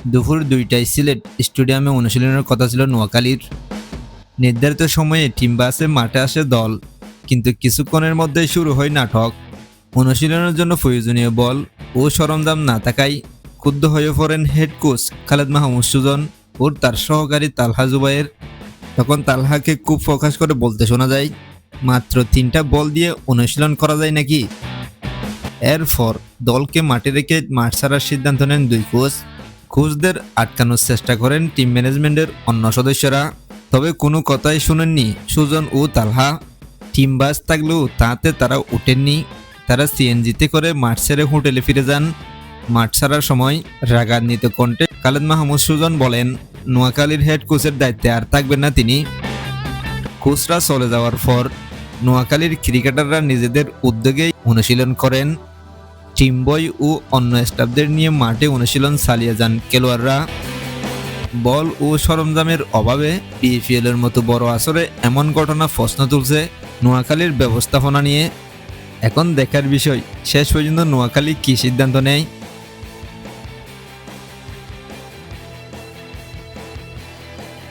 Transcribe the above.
দুপুর দুইটায় সিলেট স্টেডিয়ামে অনুশীলনের কথা ছিল নোয়াখালীর। নির্ধারিত সময়ে টিম বাসে মাঠে আসে দল, কিন্তু কিছুক্ষণের মধ্যেই শুরু হয় নাটক। অনুশীলনের জন্য প্রয়োজনীয় বল ও সরঞ্জাম না থাকায় ক্ষুব্ধ হয়ে পড়েন হেড কোচ খালেদ মাহমুদ সুজন ও তার সহকারী তালহা জুবাইয়ের তখন তালহাকে খুব প্রকাশ করে বলতে শোনা যায়, মাত্র তিনটা বল দিয়ে অনুশীলন করা যায় নাকি? এরপর দলকে মাঠে রেখে মাঠ ছাড়ার সিদ্ধান্ত নেন দুই কোচ কোচদের আটকানোর চেষ্টা করেন টিম ম্যানেজমেন্টের অন্য সদস্যরা। তবে কোনো কথাই শুনেননি সুজন ও তালহা। টিম বাস থাকলেও তাতে তারা উঠেননি তারা সিএনজিতে করে মাঠ ছেড়ে হোটেলে ফিরে যান। মাঠ ছাড়ার সময় রাগান্বিত কণ্ঠে খালেদ মাহমুদ সুজন বলেন, নোয়াখালীর হেড কোচের দায়িত্বে আর থাকবেন না তিনি। কোচরা চলে যাওয়ার পর নোয়াখালীর ক্রিকেটাররা নিজেদের উদ্যোগেই অনুশীলন করেন। টিম বয় ও অন্য স্টাফদের নিয়ে মাঠে অনুশীলন চালিয়ে যান খেলোয়াড়রা। বল ও সরঞ্জামের অভাবে পিএফএল এর মতো বড় আসরে এমন ঘটনা প্রশ্ন তুলছে নোয়াখালীর ব্যবস্থাপনা নিয়ে। এখন দেখার বিষয়, শেষ পর্যন্ত নোয়াখালী কি সিদ্ধান্ত নেয়?